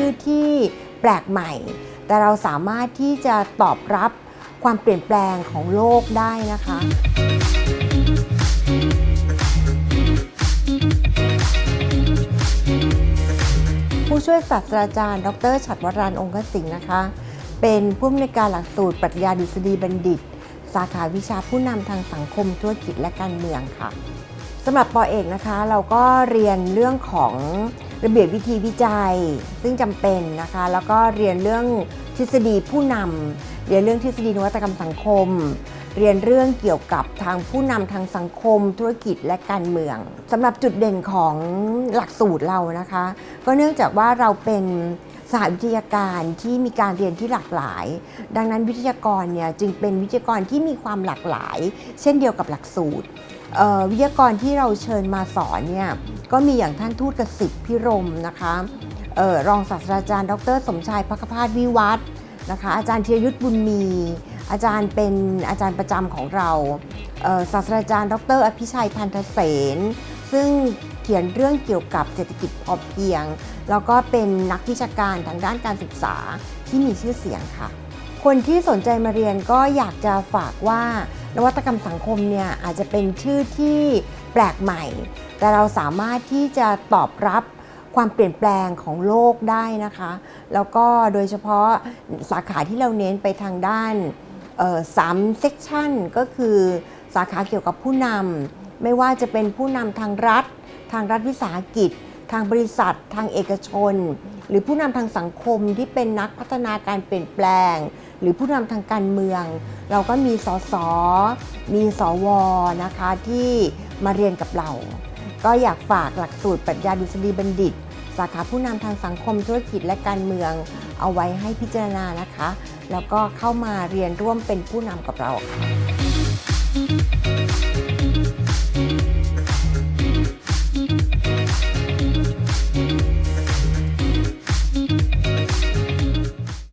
ื่อที่แปลกใหม่ แต่เราสามารถที่จะตอบรับความเปลี่ยนแปลงของโลกได้นะคะผู้ช่วยศาสตราจารย์ ดร ฉัตรวรานองคสิงห์นะคะ เป็นผู้อำนวยการหลักสูตรปรัชญาดุษฎีบัณฑิต สาขาวิชาผู้นำทางสังคมธุรกิจและการเมืองค่ะสำหรับปอเอกนะคะ เราก็เรียนเรื่องของ ระเบียบวิธีวิจัย ซึ่งจำเป็นนะคะ แล้วก็เรียนเรื่องทฤษฎีผู้นำเรียนเรื่องทฤษฎีนวัตกรรมสังคม เรียนเรื่องเกี่ยวกับทางผู้นำทางสังคม ธุรกิจและการเมืองสำหรับจุดเด่นของหลักสูตรเรานะคะ ก็เนื่องจากว่าเราเป็นสายวิทยาการที่มีการเรียนที่หลากหลาย ดังนั้นวิทยากรเนี่ยจึงเป็นวิทยากรที่มีความหลากหลาย เช่นเดียวกับหลักสูตรวิทยากรที่เราเชิญมาสอนเนี่ย ก็มีอย่างท่านทูตกสิทธิพิรมนะคะออรองศาสตราจารย์ ดร สมชายพักพาสวิวัฒน์นะคะ อาจารย์ธีรยุทธบุญมี อาจารย์เป็นอาจารย์ประจำของเราศาสตราจารย์ ดร อภิชัยพันธเสนซึ่งเขียนเรื่องเกี่ยวกับเศรษฐกิจพอเพียง แล้วก็เป็นนักวิชาการทางด้านการศึกษาที่มีชื่อเสียงค่ะ คนที่สนใจมาเรียนก็อยากจะฝากว่านวัตกรรมสังคมเนี่ยอาจจะเป็นชื่อที่แปลกใหม่ แต่เราสามารถที่จะตอบรับความเปลี่ยนแปลงของโลกได้นะคะ แล้วก็โดยเฉพาะสาขาที่เราเน้นไปทางด้านสามเซกชันก็คือสาขาเกี่ยวกับผู้นำไม่ว่าจะเป็นผู้นำทางรัฐ ทางรัฐวิสาหกิจ ทางบริษัท ทางเอกชน หรือผู้นำทางสังคมที่เป็นนักพัฒนาการเปลี่ยนแปลง หรือผู้นำทางการเมือง เราก็มีสสมีสวนะคะที่มาเรียนกับเรา ก็อยากฝากหลักสูตรปรัชญาดุษฎีบัณฑิต สาขาผู้นำทางสังคมธุรกิจและการเมืองเอาไว้ให้พิจารณานะคะ แล้วก็เข้ามาเรียนร่วมเป็นผู้นำกับเราค่ะ